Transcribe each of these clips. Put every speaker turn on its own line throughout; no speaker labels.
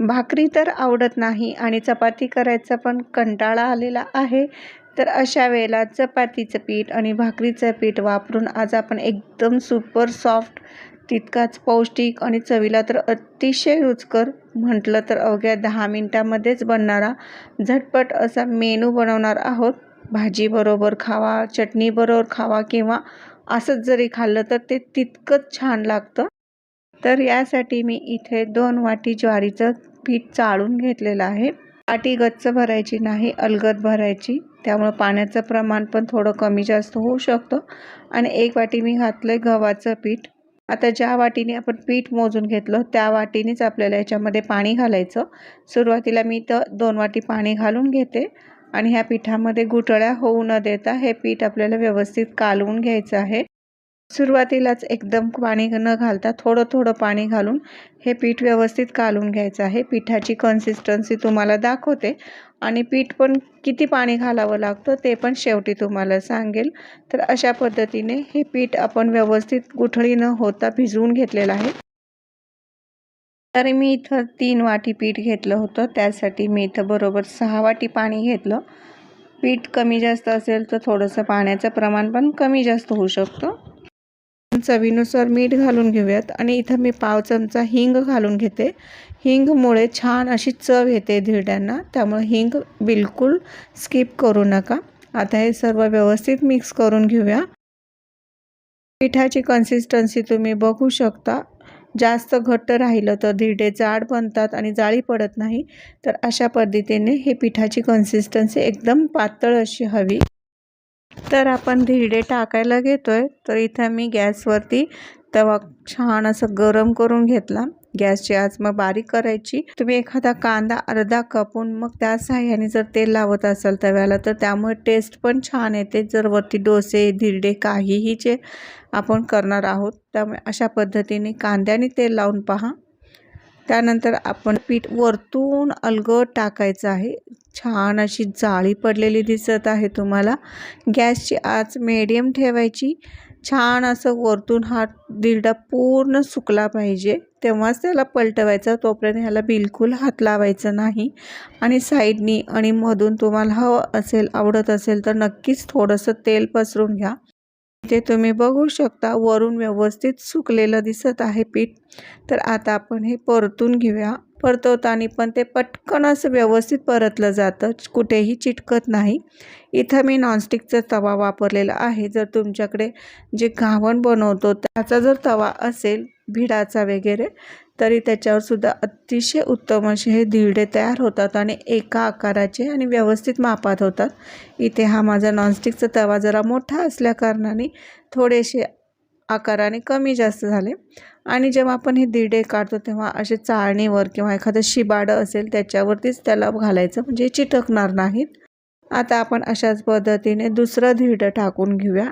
भाकरी तर आवडत नाही आणि चपाती करायचा पण कंटाळा आलेला आहे. तर अशा वेळेला चपातीचं पीठ आणि भाकरीचं पीठ वापरून आज आपण एकदम सुपर सॉफ्ट तितकाच पौष्टिक आणि चवीला तर अतिशय रुचकर म्हटलं तर अवघ्या दहा मिनटामध्येच बनणारा झटपट असा मेनू बनवणार आहोत. भाजीबरोबर खावा चटणीबरोबर खावा किंवा असंच जरी खाल्लं तर ते तितकंच छान लागतं. तर यासाठी मी इथे दोन वाटी ज्वारीचं पीठ चाळून घेतलेलं आहे. वाटी गच्च भरायची नाही अलगद भरायची. त्यामुळं पाण्याचं प्रमाण पण थोडं कमी जास्त होऊ शकतं. आणि एक वाटी मी घातलं आहे गव्हाचं पीठ. आता ज्या वाटीने आपण पीठ मोजून घेतलं त्या वाटीनेच आपल्याला याच्यामध्ये पाणी घालायचं. सुरुवातीला मी तर दोन वाटी पाणी घालून घेते. आणि ह्या पिठामध्ये गुठळ्या होऊ न देता हे पीठ आपल्याला व्यवस्थित कालवून घ्यायचं आहे. सुरुवातीलाच एकदम पाणी न घालता थोडं थोडं पाणी घालून हे पीठ व्यवस्थित कालून घ्यायचं आहे. पिठाची कन्सिस्टन्सी तुम्हाला दाखवते. आणि पीठ पण किती पाणी घालावं लागतं ते पण शेवटी तुम्हाला सांगेल. तर अशा पद्धतीने हे पीठ आपण व्यवस्थित गुठळी न होता भिजवून घेतलेलं आहे. तरी मी इथं तीन वाटी पीठ घेतलं होतं. त्यासाठी मी इथं बरोबर सहा वाटी पाणी घेतलं. पीठ कमी जास्त असेल तर थोडंसं पाण्याचं प्रमाण पण कमी जास्त होऊ शकतं. चवीनुसार मीठ घालून घेऊयात आणि इथं मी पाव चमचा हिंग घालून घेते. हिंगमुळे छान अशी चव येते धिरड्यांना त्यामुळे हिंग बिलकुल स्किप करू नका. आता हे सर्व व्यवस्थित मिक्स करून घेऊया. पिठाची कन्सिस्टन्सी तुम्ही बघू शकता. जास्त घट्ट राहिलं तर धिरडे जाड बनतात आणि जाळी पडत नाही. तर अशा पद्धतीने हे पिठाची कन्सिस्टन्सी एकदम पातळ अशी हवी. तर आपण धिरडे टाकायला घेतो आहे तर इथं मी गॅसवरती तवा छान असं गरम करून घेतला. गॅसची आज मग बारीक करायची. तुम्ही एखादा कांदा अर्धा कापून मग त्या साह्याने जर तेल लावत असाल तव्याला तर त्यामुळे टेस्ट पण छान येते. जर वरती डोसे धिरडे काहीही जे आपण करणार आहोत त्यामुळे अशा पद्धतीने कांद्याने तेल लावून पहा. त्यानंतर आपण पीठ वरतून अलगद टाकायचं आहे. छान अशी जाळी पडलेली दिसत आहे तुम्हाला. गॅसची आच मीडियम ठेवायची. छान असं वरतून हा दिरडा पूर्ण सुकला पाहिजे. तेव्हाच त्याला पलटवायचा. तोपर्यंत ह्याला बिलकुल हात लावायचं नाही. आणि साईडनी आणि मधून तुम्हाला हवं असेल आवडत असेल तर नक्कीच थोडंसं तेल पसरून घ्या. इथे तुम्ही बघू शकता वरून व्यवस्थित सुकलेलं दिसत आहे पीठ. तर आता आपण हे परतून घेऊया. परतवताना पण ते पटकन असं व्यवस्थित परतलं जातं कुठेही चिटकत नाही. इथं मी नॉनस्टिकचा तवा वापरलेला आहे. जर तुमच्याकडे जे घावण बनवतो त्याचा जर तवा असेल भिडाचा वगैरे तरी त्याच्यावर सुद्धा अतिशय उत्तम असे हे धिरडे तयार होतात आणि एका आकाराचे आणि व्यवस्थित मापात होतात. इथे हा माझा नॉनस्टिकचा तवा जरा मोठा असल्याकारणाने थोडेसे आकाराने कमी जास्त झाले. आणि जेव्हा आपण हे दिडे काढतो तेव्हा असे चाळणीवर किंवा एखादं शिबाडं असेल त्याच्यावरतीच त्याला घालायचं. म्हणजे चिटकणार नाहीत. आता आपण अशाच पद्धतीने दुसरं धिरडं टाकून घेऊया.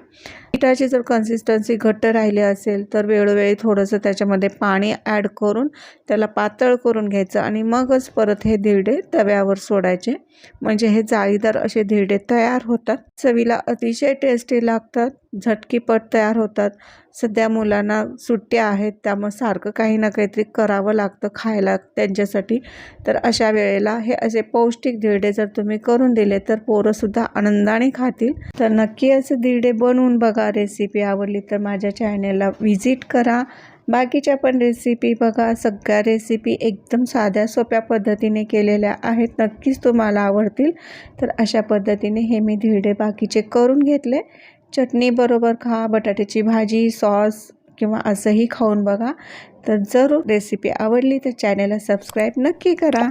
पिठाची जर कन्सिस्टन्सी घट्ट राहिली असेल तर वेळोवेळी थोडंसं त्याच्यामध्ये पाणी ॲड करून त्याला पातळ करून घ्यायचं आणि मगच परत हे धिरडे तव्यावर सोडायचे. म्हणजे हे जाळीदार असे धिरडे तयार होतात. चवीला अतिशय टेस्टी लागतात. झटकीपट तयार होतात. सध्या मुलांना सुट्ट्या आहेत त्यामुळं सारखं काही ना काहीतरी करावं लागतं खायला त्यांच्यासाठी. तर अशा वेळेला हे असे पौष्टिक धिरडे जर तुम्ही करून दिले तर पोरंसुद्धा आनंदाने खातील. तर नक्की असे धिरडे बनवून बघा रेसिपी आवडली तर माझ्या चॅनेलला व्हिजिट करा. बाकीच्या पण रेसिपी बघा. सगळ्या रेसिपी एकदम साध्या सोप्या पद्धतीने केलेल्या आहेत. नक्कीच तुम्हाला आवडतील. तर अशा पद्धतीने हे मी धिरडे बाकीचे करून घेतले. चटणीबरोबर खा बटाट्याची भाजी सॉस किंवा असंही खाऊन बघा. तर जर रेसिपी आवडली तर चॅनलला सबस्क्राईब नक्की करा.